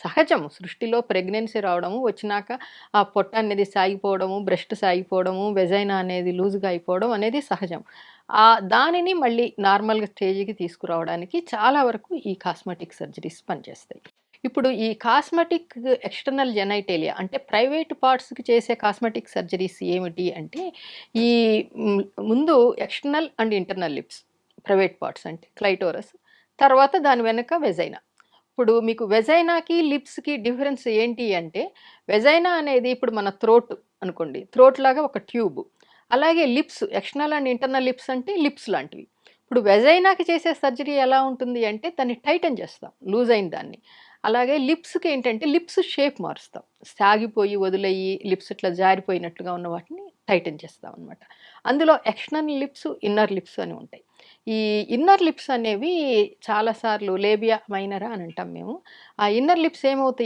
సహజం. సృష్టిలో ప్రెగ్నెన్సీ రావడము వచ్చినాక ఆ పొట్ట అనేది సాగిపోవడము బ్రెస్ట్ సాగిపోవడము వెజైనా అనేది లూజ్గా అయిపోవడం అనేది సహజం. ఆ దానిని మళ్ళీ నార్మల్ స్టేజ్కి తీసుకురావడానికి చాలా వరకు ఈ కాస్మెటిక్ సర్జరీస్ పనిచేస్తాయి. ఇప్పుడు ఈ కాస్మెటిక్ ఎక్స్టర్నల్ జెనైటేలియా అంటే ప్రైవేట్ పార్ట్స్కి చేసే కాస్మెటిక్ సర్జరీస్ ఏమిటి అంటే ఈ ముందు external and internal lips private parts అంటే క్లైటోరస్ తర్వాత దాని వెనక వెజైనా. ఇప్పుడు మీకు వెజైనాకి లిప్స్కి డిఫరెన్స్ ఏంటి అంటే వెజైనా అనేది ఇప్పుడు మన థ్రోట్ అనుకోండి. థ్రోట్ లాగా ఒక ట్యూబ్ అలాగే lips external and internal lips అంటే లిప్స్ లాంటివి. ఇప్పుడు వెజైనాకి చేసే సర్జరీ ఎలా ఉంటుంది అంటే దాన్ని టైటన్ చేస్తాం లూజ్ అయిన దాన్ని. అలాగే లిప్స్కి ఏంటంటే లిప్స్ షేప్ మారుస్తాం. సాగిపోయి వదిలేయి లిప్స్ ఇట్లా జారిపోయినట్టుగా ఉన్న వాటిని టైటన్ చేస్తాం అనమాట అందులో ఎక్స్టర్నల్ లిప్స్ ఇన్నర్ లిప్స్ అని ఉంటాయి. ఈ ఇన్నర్ లిప్స్ అనేవి చాలాసార్లు లేబియా మైనరా అని అంటాం మేము. ఆ ఇన్నర్ లిప్స్ ఏమవుతాయి?